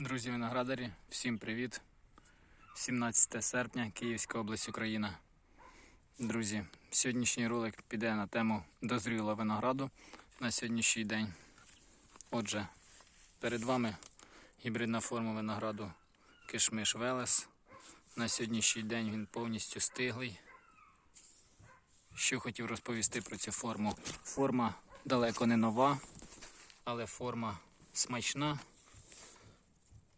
Друзі виноградарі, всім привіт! 17 серпня, Київська область, Україна. Друзі, сьогоднішній ролик піде на тему дозрілого винограду на сьогоднішній день. Отже, перед вами гібридна форма винограду Кишмиш Велес. На сьогоднішній день він повністю стиглий. Що хотів розповісти про цю форму? Форма далеко не нова, але форма смачна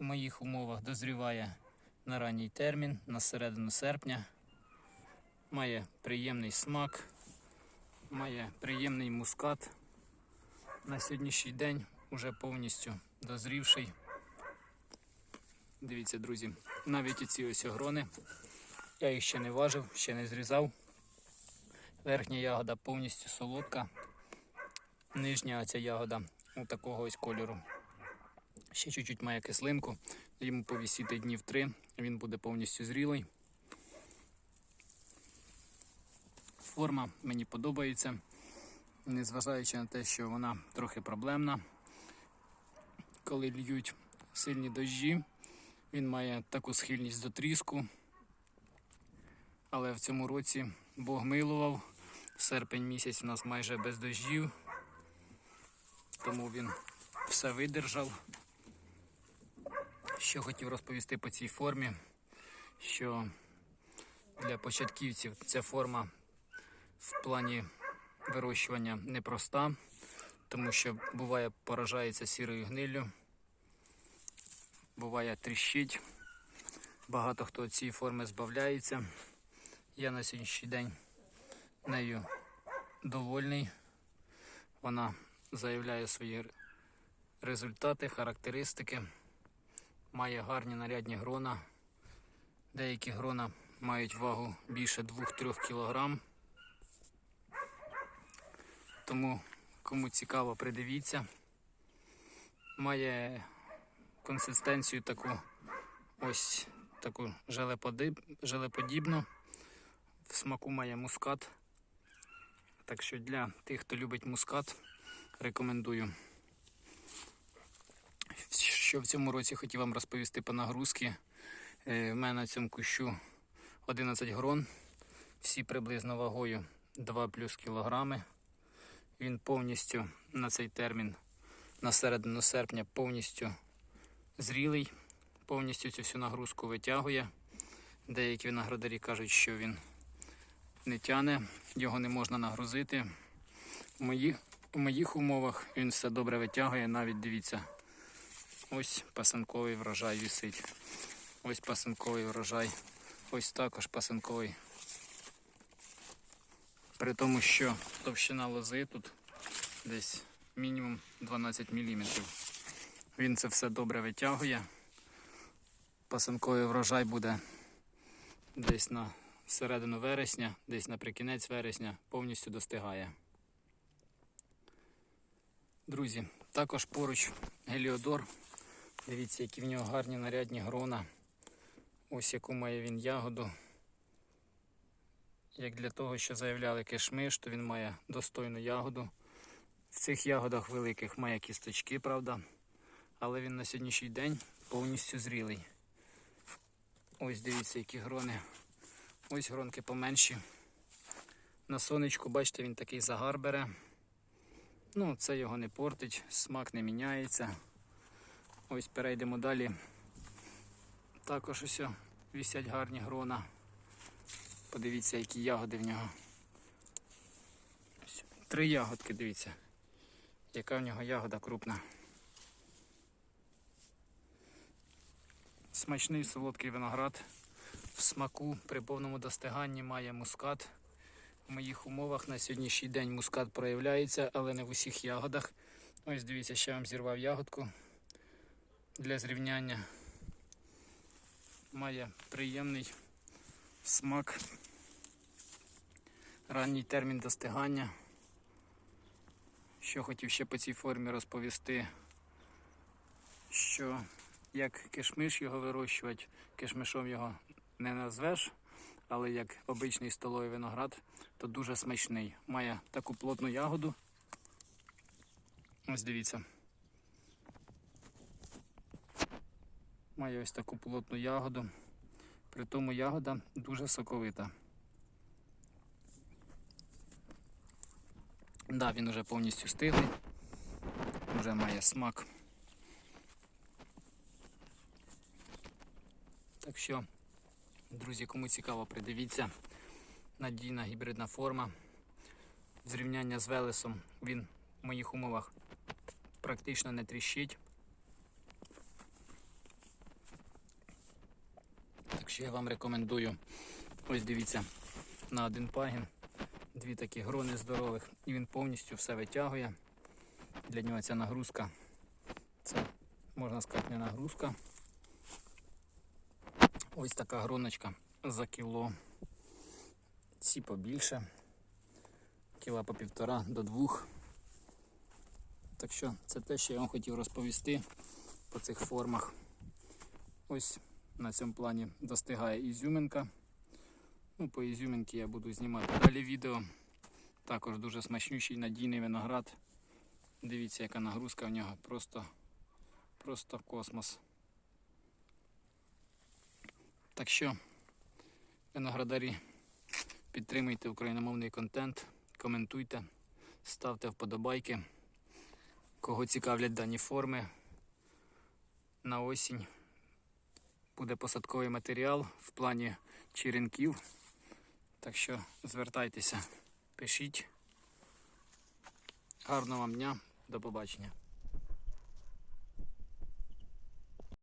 у моїх умовах дозріває на ранній термін, на середину серпня. Має приємний смак, має приємний мускат. На сьогоднішній день уже повністю дозрівший. Дивіться, друзі, навіть ці ось огрони. Я їх ще не важив, ще не зрізав. Верхня ягода повністю солодка. Нижня ця ягода у такого ось кольору. Ще чуть-чуть має кислинку, йому повісіти днів три, він буде повністю зрілий. Форма мені подобається, незважаючи на те, що вона трохи проблемна. Коли льють сильні дощі, він має таку схильність до тріску. Але в цьому році Бог милував. Серпень місяць у нас майже без дощів, тому він все видержав. Що хотів розповісти по цій формі, що для початківців ця форма в плані вирощування непроста, тому що буває поражається сірою гниллю, буває тріщить. Багато хто цієї форми збавляється. Я на сьогоднішній день нею довольний. Вона заявляє свої результати, характеристики має гарні нарядні грона. Деякі грона мають вагу більше 2-3 кг. Тому, кому цікаво, придивіться. Має консистенцію таку ось таку желеподібну. В смаку має мускат. Так що для тих, хто любить мускат, рекомендую. Що в цьому році хотів вам розповісти по нагрузки. Е, В мене на цьому кущу 11 грон, всі приблизно вагою 2 плюс кілограми. Він повністю на цей термін, на середину серпня, повністю зрілий, повністю цю всю нагрузку витягує. Деякі виноградарі кажуть, що він не тяне, його не можна нагрузити. У моїх, у моїх умовах він все добре витягує, навіть дивіться. Ось пасанковий врожай висить. Ось пасанковий врожай. Ось також пасанковий. При тому, що товщина лози тут десь мінімум 12 мм. Він це все добре витягує. Пасанковий врожай буде десь на середину вересня, десь наприкінець вересня повністю достигає. Друзі, також поруч Геліодор. Дивіться, які в нього гарні нарядні грона. Ось яку має він ягоду. Як для того, що заявляли кишмиш, то він має достойну ягоду. В цих ягодах великих має кісточки, правда. Але він на сьогоднішній день повністю зрілий. Ось дивіться, які грони. Ось гронки поменші. На сонечку, бачите, він такий загар бере. Ну, це його не портить, смак не міняється. Ось перейдемо далі. Також ось вісять гарні грона. Подивіться, які ягоди в нього. Три ягодки, дивіться, яка в нього ягода крупна. Смачний солодкий виноград. В смаку при повному достиганні має мускат. В моїх умовах на сьогоднішній день мускат проявляється, але не в усіх ягодах. Ось дивіться, ще вам зірвав ягодку для зрівняння. Має приємний смак, ранній термін достигання. Що хотів ще по цій формі розповісти, що як кишмиш його вирощувати, кишмишом його не назвеш, але як обичний столовий виноград, то дуже смачний. Має таку плотну ягоду. Ось дивіться. Має ось таку плотну ягоду. При тому ягода дуже соковита. Да, він вже повністю стиглий, вже має смак. Так що, друзі, кому цікаво, придивіться. Надійна гібридна форма. Зрівняння з Велесом він в моїх умовах практично не тріщить. Що я вам рекомендую. Ось дивіться, на один пагін, дві такі грони здорових, і він повністю все витягує. Для нього ця нагрузка. Це можна сказати не нагрузка. Ось така гроночка за кіло. Ці побільше. Кіла по півтора до двох. Так що це те, що я вам хотів розповісти по цих формах. Ось на цьому плані достигає ізюминка. Ну, по ізюминці я буду знімати далі відео. Також дуже смачнющий надійний виноград. Дивіться, яка нагрузка в нього. Просто, просто космос. Так що, виноградарі, підтримуйте україномовний контент, коментуйте, ставте вподобайки. Кого цікавлять дані форми на осінь буде посадковий матеріал в плані черенків. Так що звертайтеся, пишіть. Гарного вам дня, до побачення.